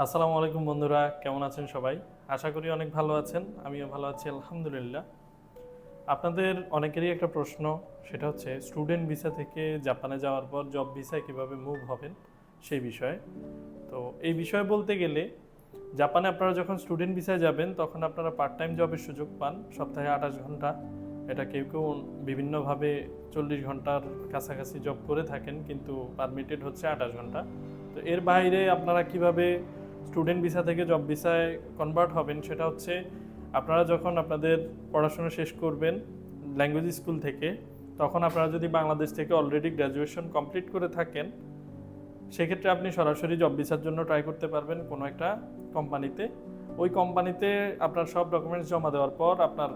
আসসালামু আলাইকুম বন্ধুরা, কেমন আছেন সবাই? আশা করি অনেক ভালো আছেন, আমিও ভালো আছি, আলহামদুলিল্লাহ। আপনাদের অনেকেরই একটা প্রশ্ন, সেটা হচ্ছে স্টুডেন্ট ভিসা থেকে জাপানে যাওয়ার পর জব ভিসায় কীভাবে মুভ হবেন, সেই বিষয়ে। তো এই বিষয়ে বলতে গেলে, জাপানে আপনারা যখন স্টুডেন্ট ভিসায় যাবেন, তখন আপনারা পার্ট টাইম জবের সুযোগ পান, সপ্তাহে আঠাশ ঘণ্টা। এটা কেউ কেউ বিভিন্নভাবে চল্লিশ ঘণ্টার কাছাকাছি জব করে থাকেন, কিন্তু পারমিটেড হচ্ছে আঠাশ ঘণ্টা। তো এর বাইরে আপনারা কীভাবে স্টুডেন্ট ভিসা থেকে জব ভিসায় কনভার্ট হবেন, সেটা হচ্ছে আপনারা যখন আপনাদের পড়াশোনা শেষ করবেন ল্যাঙ্গুয়েজ স্কুল থেকে, তখন আপনারা যদি বাংলাদেশ থেকে অলরেডি গ্র্যাজুয়েশন কমপ্লিট করে থাকেন, সেক্ষেত্রে আপনি সরাসরি জব ভিসার জন্য ট্রাই করতে পারবেন কোনো একটা কোম্পানিতে ওই কোম্পানিতে আপনার সব ডকুমেন্টস জমা দেওয়ার পর, আপনার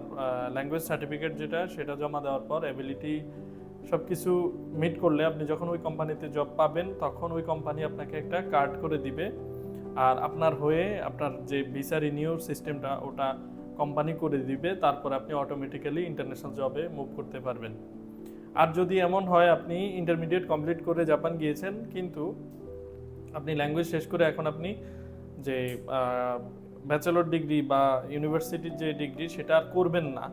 ল্যাঙ্গুয়েজ সার্টিফিকেট যেটা, সেটা জমা দেওয়ার পর অ্যাবিলিটি সব কিছু মিট করলে আপনি যখন ওই কোম্পানিতে জব পাবেন, তখন ওই কোম্পানি আপনাকে একটা কার্ড করে দিবে। আর আপনার হয়ে আপনার যে ভিসা রিনিউর সিস্টেমটা ওটা কোম্পানি করে দিবে, তারপর আপনি অটোমেটিক্যালি ইন্টারন্যাশনাল জবে মুভ করতে পারবেন। আর যদি এমন হয়, আপনি ইন্টারমিডিয়েট কমপ্লিট করে জাপান গিয়েছেন, কিন্তু আপনি ল্যাঙ্গুয়েজ শেষ করে এখন আপনি যে ব্যাচেলর ডিগ্রি বা ইউনিভার্সিটির যে ডিগ্রি সেটা আর করবেন না।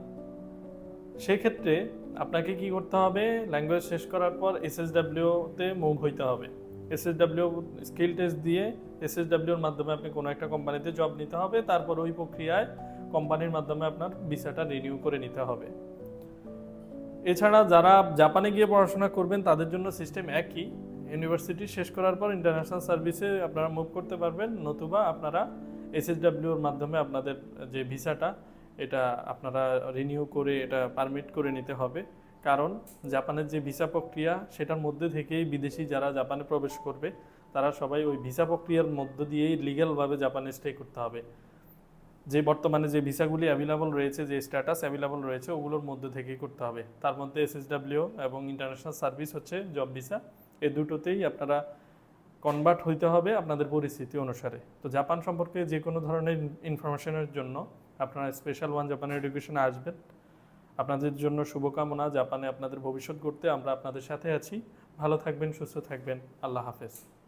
সেক্ষেত্রে আপনাকে কি করতে হবে? ল্যাঙ্গুয়েজ শেষ করার পর এসএসডাব্লিউতে মুভ হইতে হবে। এসএসডাব্লিউ স্কিল টেস্ট দিয়ে এসএসডাব্লিউর মাধ্যমে আপনি কোনো একটা কোম্পানিতে জব নিতে হবে, তারপর ওই প্রক্রিয়ায় কোম্পানির মাধ্যমে আপনার ভিসাটা রিনিউ করে নিতে হবে। এছাড়া যারা জাপানে গিয়ে পড়াশোনা করবেন, তাদের জন্য সিস্টেম একই। ইউনিভার্সিটি শেষ করার পর ইন্টারন্যাশনাল সার্ভিসে আপনারা মুভ করতে পারবেন, নতুবা আপনারা এসএসডাব্লিউর মাধ্যমে আপনাদের যে ভিসাটা এটা আপনারা রিনিউ করে, এটা পারমিট করে নিতে হবে। কারণ জাপানের যে ভিসা প্রক্রিয়া, সেটার মধ্যে থেকেই বিদেশি যারা জাপানে প্রবেশ করবে, তারা সবাই ওই ভিসা প্রক্রিয়ার মধ্য দিয়েই লিগ্যালভাবে জাপানে স্টে করতে হবে। যে বর্তমানে যে ভিসাগুলি অ্যাভেলেবল রয়েছে, যে স্ট্যাটাস অ্যাভেলেবল রয়েছে, ওগুলোর মধ্যে থেকেই করতে হবে। তার মধ্যে এসএসডাব্লিউ এবং ইন্টারন্যাশনাল সার্ভিস হচ্ছে জব ভিসা এই দুটোতেই আপনারা কনভার্ট হইতে হবে আপনাদের পরিস্থিতি অনুসারে। তো জাপান সম্পর্কে যে কোনো ধরনের ইনফরমেশনের জন্য আপনারা স্পেশাল ওয়ান জাপানের এডুকেশনে আসবেন। আপনাদের জন্য শুভকামনা। জাপানে আপনাদের ভবিষ্যৎ করতে আমরা আপনাদের সাথে আছি। ভালো থাকবেন, সুস্থ থাকবেন। আল্লাহ হাফেজ।